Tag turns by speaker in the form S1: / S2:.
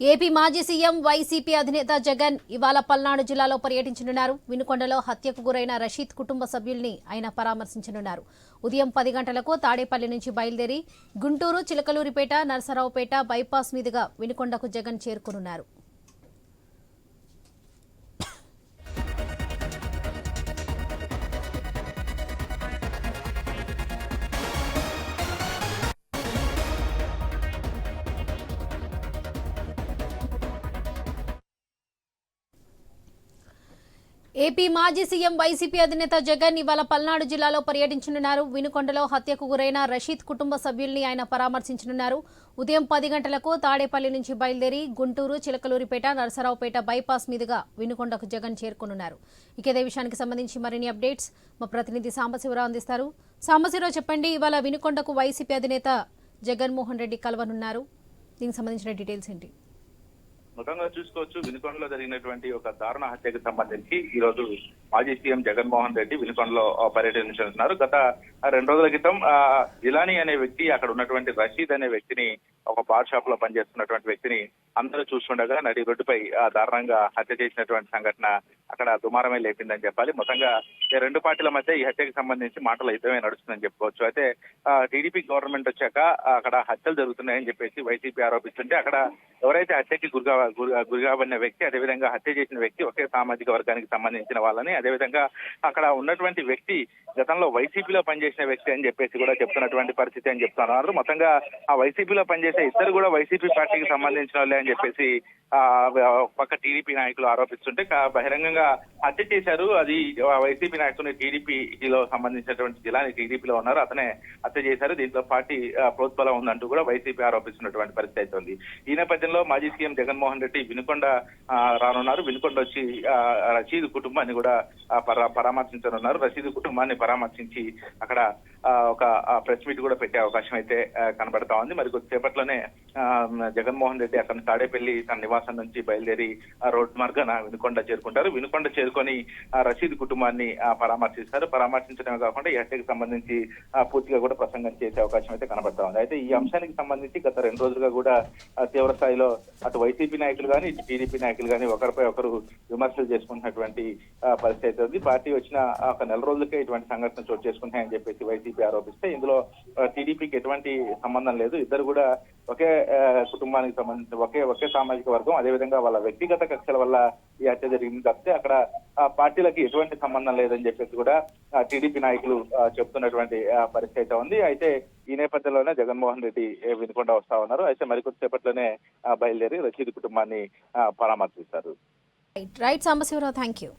S1: AP మాజీ CM YCP అధినేత జగన్ ఇవాళ పల్నాడు జిల్లాలో పర్యటించనున్నారు. వినుకొండలో హత్యకు గురైన రషీద్ కుటుంబ సభ్యుల్ని ఆయన పరామర్శించనున్నారు. ఉదయం పది గంటలకు తాడేపల్లి నుంచి బయలుదేరి గుంటూరు చిలకలూరిపేట నరసరావుపేట బైపాస్ మీదుగా వినుకొండకు జగన్ చేరుకునున్నారు. ఏపీ మాజీ సీఎం వైసీపీ అధినేత జగన్ ఇవాళ పల్నాడు జిల్లాలో పర్యటించనున్నారు. వినుకొండలో హత్యకు గురైన రషీద్ కుటుంబ సభ్యుల్ని ఆయన పరామర్శించనున్నారు. ఉదయం పది గంటలకు తాడేపల్లి నుంచి బయలుదేరి గుంటూరు చిలకలూరిపేట నరసరావుపేట బైపాస్ మీదుగా వినుకొండకు జగన్ చేరుకున్నారు ఇక ఇదే విషయానికి సంబంధించి మరిన్ని అప్డేట్స్ మా ప్రతినిధి సాంబశివరావు అందిస్తారు. సాంబశివరావు చెప్పండి ఇవాళ వినుకొండకు వైసీపీ అధినేత జగన్మోహన్ రెడ్డి కలవనున్నారు. దీనికి సంబంధించిన డీటెయిల్స్ ఏంటి?
S2: ముఖంగా చూసుకోవచ్చు. వినుకొండలో జరిగినటువంటి ఒక దారుణ హత్యకు సంబంధించి ఈ రోజు మాజీ సీఎం జగన్మోహన్ రెడ్డి వినుకొండలో పర్యటించనున్నారు గత రెండు రోజుల క్రితం ఆ, జిలానీ అనే వ్యక్తి అక్కడ ఉన్నటువంటి రషీద్ అనే వ్యక్తిని ఒక బార్ షాప్లో పనిచేస్తున్నటువంటి వ్యక్తిని అందరూ చూస్తుండగా నడి రోడ్డుపై దారుణంగా హత్య చేసినటువంటి సంఘటన అక్కడ దుమారమే లేపిందని చెప్పాలి. మొత్తంగా ఈ రెండు పార్టీల మధ్య ఈ హత్యకు సంబంధించి మాటల యుద్ధమే నడుస్తుందని చెప్పుకోవచ్చు. అయితే టీడీపీ గవర్నమెంట్ వచ్చాక అక్కడ హత్యలు జరుగుతున్నాయని చెప్పేసి వైసీపీ ఆరోపిస్తుంటే అక్కడ ఎవరైతే హత్యకి గురిగా గురిగాబడిన వ్యక్తి అదేవిధంగా హత్య చేసిన వ్యక్తి ఒకే సామాజిక వర్గానికి సంబంధించిన వాళ్ళని అదేవిధంగా అక్కడ ఉన్నటువంటి వ్యక్తి గతంలో వైసీపీలో పనిచేసిన వ్యక్తి అని చెప్పేసి కూడా చెప్తున్నటువంటి పరిస్థితి అని చెప్తున్నారు. మొత్తంగా ఆ వైసీపీలో పనిచేసే ఇద్దరు కూడా వైసీపీ పార్టీకి సంబంధించిన వాళ్ళే అని చెప్పేసి పక్క టీడీపీ నాయకులు ఆరోపిస్తుంటే బహిరంగంగా హత్య చేశారు. అది వైసీపీ నాయకుని టీడీపీలో సంబంధించినటువంటి జిల్లాని టీడీపీలో ఉన్నారు. అతనే హత్య చేశారు. దీంట్లో పార్టీ ప్రోత్బలం ఉందంటూ కూడా వైసీపీ ఆరోపిస్తున్నటువంటి పరిస్థితి అయితే ఉంది ఈ నేపథ్యంలో మాజీ సీఎం జగన్మోహన్ రెడ్డి వినుకొండ ఆ, రానున్నారు. వినుకొండ వచ్చి ఆ, రషీద్ కుటుంబాన్ని కూడా పరా- పరామర్శించనున్నారు. రషీద్ కుటుంబాన్ని పరామర్శించి అక్కడ ఒక ప్రెస్ మీట్ కూడా పెట్టే అవకాశం అయితే కనబడతా ఉంది. మరి కొద్దిసేపట్లోనే జగన్మోహన్ రెడ్డి అక్కడ తాడేపల్లి తన నివాసం నుంచి బయలుదేరి రోడ్డు మార్గాన వినుకొండ చేరుకుంటారు. వినుకొండ చేరుకొని రషీద్ కుటుంబాన్ని పరామర్శిస్తారు. పరామర్శించడమే కాకుండా ఈ హత్యకు సంబంధించి పూర్తిగా కూడా ప్రసంగం చేసే అవకాశం అయితే కనబడతా ఉంది. అయితే ఈ అంశానికి సంబంధించి గత రెండు రోజులుగా కూడా తీవ్ర స్థాయిలో అటు వైసీపీ నాయకులు కానీ ఇటు టీడీపీ నాయకులు కానీ ఒకరిపై ఒకరు విమర్శలు చేసుకుంటున్నటువంటి పరిస్థితి అయితే ఉంది. పార్టీ వచ్చిన ఒక నెల రోజులకే ఇటువంటి సంఘటన చోటు చేసుకుంటాయని చెప్పేసి వైసీపీ ఆరోపిస్తే ఇందులో టీడీపీకి ఎటువంటి సంబంధం లేదు. ఇద్దరు కూడా ఒకే కుటుంబానికి సంబంధించి ఒకే ఒకే సామాజిక వర్గం. అదేవిధంగా వాళ్ళ వ్యక్తిగత కక్షల వల్ల ఈ హత్య జరిగింది. తప్పితే అక్కడ పార్టీలకి ఎటువంటి సంబంధం లేదని చెప్పేసి కూడా టీడీపీ నాయకులు చెప్తున్నటువంటి పరిస్థితి అయితే ఉంది. అయితే ఈ నేపథ్యంలోనే జగన్మోహన్ రెడ్డి వినకుండా వస్తా ఉన్నారు. అయితే మరికొద్దిసేపట్లోనే సేపట్లోనే బయలుదేరి రషీద్ కుటుంబాన్ని పరామర్శిస్తారు.
S1: Right Sambasivarao thank you